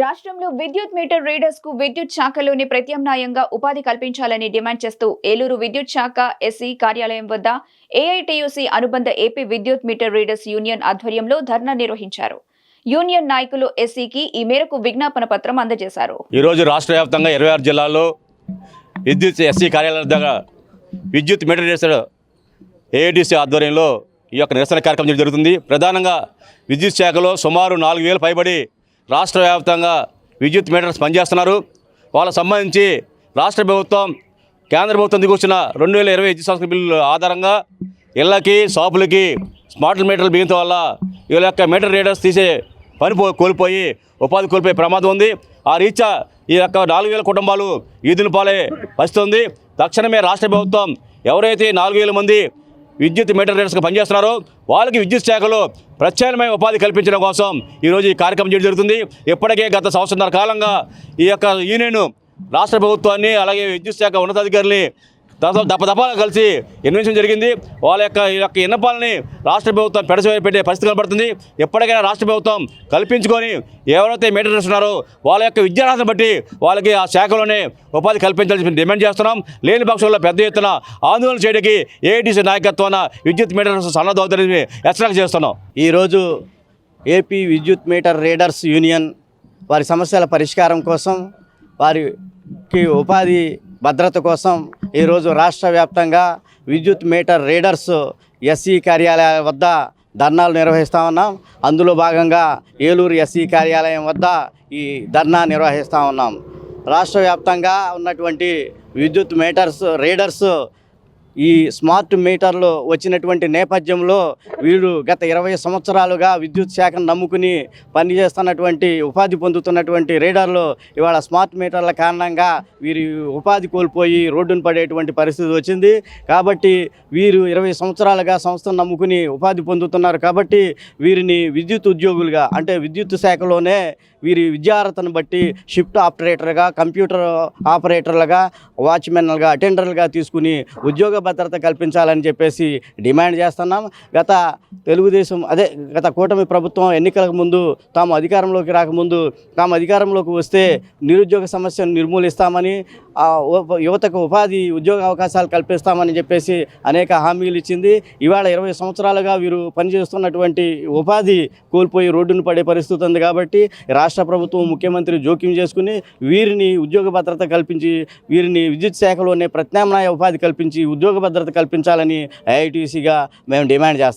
రాష్ట్రంలో విద్యుత్ మీటర్ రీడర్స్కు విద్యుత్ శాఖలోని ప్రత్యామ్నాయంగా ఉపాధి కల్పించాలని డిమాండ్ చేస్తూ ఏలూరు విద్యుత్ శాఖ ఎస్సీ కార్యాలయం వద్ద ఏఐటీయూసీ అనుబంధ ఏపీ విద్యుత్ మీటర్ రీడర్స్ యూనియన్ ఆధ్వర్యంలో ధర్నా నిర్వహించారు. యూనియన్ నాయకులు ఎస్సీకి ఈ మేరకు విజ్ఞాపన పత్రం అందజేశారు. ఈరోజు రాష్ట్ర వ్యాప్తంగా ఇరవై ఆరు జిల్లాల్లో విద్యుత్ ఎస్సీ కార్యాలయం దగ్గర విద్యుత్ మీటర్ రీడర్స్ ఏఐడిసి ఆధ్వర్యంలో ఈ యొక్క నిరసన కార్యక్రమం జరుగుతుంది ప్రధానంగా విద్యుత్ శాఖలో సుమారు నాలుగు వేలు పైబడి రాష్ట్ర వ్యాప్తంగా విద్యుత్ మీటర్స్ పనిచేస్తున్నారు. వాళ్ళకు సంబంధించి రాష్ట్ర ప్రభుత్వం కేంద్ర ప్రభుత్వం దిగొచ్చిన రెండు వేల ఇరవై విద్యుత్ సంస్కృతి బిల్లు ఆధారంగా ఇళ్ళకి షాపులకి స్మార్ట్ మీటర్లు బిగించడం వల్ల వీళ్ళ యొక్క మీటర్ రీడర్స్ తీసే పని పో కోల్పోయి ఉపాధి కోల్పోయే ప్రమాదం ఉంది. ఆ రీత్యా ఈ యొక్క నాలుగు వేల కుటుంబాలు ఈదుల పాలే పరిస్థితి ఉంది. తక్షణమే రాష్ట్ర ప్రభుత్వం ఎవరైతే నాలుగు వేల మంది విద్యుత్ మెయింటెనెన్స్గా రీడర్స్గా పనిచేస్తున్నారో. వాళ్ళకి విద్యుత్ శాఖలో ప్రత్యామ్నాయ ఉపాధి కల్పించడం కోసం ఈరోజు ఈ కార్యక్రమం చేయడం జరుగుతుంది. ఇప్పటికే గత సంవత్సరాల కాలంగా ఈ యొక్క యూనియన్ రాష్ట్ర ప్రభుత్వాన్ని అలాగే విద్యుత్ శాఖ ఉన్నతాధికారుల్ని దప దపదపాలు కలిసి ఎన్నించడం జరిగింది. వాళ్ళ యొక్క ఈ యొక్క ఇన్నపాలని రాష్ట్ర ప్రభుత్వం పెడసవేయ పెట్టే పరిస్థితి కనబడుతుంది. ఎప్పటికైనా రాష్ట్ర ప్రభుత్వం కల్పించుకొని ఎవరైతే మెయింటెనెన్స్ ఉన్నారో వాళ్ళ యొక్క విద్యార్హతను బట్టి వాళ్ళకి ఆ శాఖలోనే ఉపాధి కల్పించాలని డిమాండ్ చేస్తున్నాం. లేని పక్షంలో పెద్ద ఎత్తున ఆందోళన చేయడానికి ఏఐటీసీ నాయకత్వాన విద్యుత్ మెయింటెనెన్స్ సన్నద్ధవుతారని హెచ్చరిక చేస్తున్నాం. ఈరోజు ఏపీ విద్యుత్ మీటర్ రీడర్స్ యూనియన్ వారి సమస్యల పరిష్కారం కోసం వారికి ఉపాధి భద్రత కోసం ఈరోజు రాష్ట్ర వ్యాప్తంగా విద్యుత్ మీటర్ రీడర్స్ ఎస్సీ కార్యాలయాల వద్ద ధర్నాలు నిర్వహిస్తూ ఉన్నాం. అందులో భాగంగా ఏలూరు ఎస్సీ కార్యాలయం వద్ద ఈ ధర్నా నిర్వహిస్తూ ఉన్నాం. రాష్ట్ర వ్యాప్తంగా ఉన్నటువంటి విద్యుత్ మీటర్స్ రీడర్స్ ఈ స్మార్ట్ మీటర్లు వచ్చినటువంటి నేపథ్యంలో వీరు గత ఇరవై సంవత్సరాలుగా విద్యుత్ శాఖను నమ్ముకుని పనిచేస్తున్నటువంటి ఉపాధి పొందుతున్నటువంటి రీడర్లు ఇవాళ స్మార్ట్ మీటర్ల కారణంగా వీరి ఉపాధి కోల్పోయి రోడ్డున పడేటువంటి పరిస్థితి వచ్చింది. కాబట్టి వీరు ఇరవై సంవత్సరాలుగా సంస్థను నమ్ముకుని ఉపాధి పొందుతున్నారు. కాబట్టి వీరిని విద్యుత్ ఉద్యోగులుగా అంటే విద్యుత్ శాఖలోనే వీరి విద్యార్హతను బట్టి షిఫ్ట్ ఆపరేటర్గా కంప్యూటర్ ఆపరేటర్లుగా వాచ్మెన్లుగా అటెండర్లుగా తీసుకుని ఉద్యోగ భద్రత కల్పించాలని చెప్పేసి డిమాండ్ చేస్తున్నాం. గత తెలుగుదేశం అదే గత కూటమి ప్రభుత్వం ఎన్నికలకు ముందు తాము అధికారంలోకి రాకముందు తాము అధికారంలోకి వస్తే నిరుద్యోగ సమస్యను నిర్మూలిస్తామని యువతకు ఉపాధి ఉద్యోగ అవకాశాలు కల్పిస్తామని చెప్పేసి అనేక హామీలు ఇచ్చింది. ఇవాళ ఇరవై సంవత్సరాలుగా వీరు పనిచేస్తున్నటువంటి ఉపాధి కోల్పోయి రోడ్డును పడే పరిస్థితి ఉంది కాబట్టి రాష్ట్ర ప్రభుత్వం ముఖ్యమంత్రి జోక్యం చేసుకుని వీరిని ఉద్యోగ భద్రత కల్పించి వీరిని విద్యుత్ శాఖలోనే ప్రత్యామ్నాయ ఉపాధి కల్పించి ఉద్యోగ భద్రత కల్పించాలని ఐఐటీసీగా మేము డిమాండ్ చేస్తాం.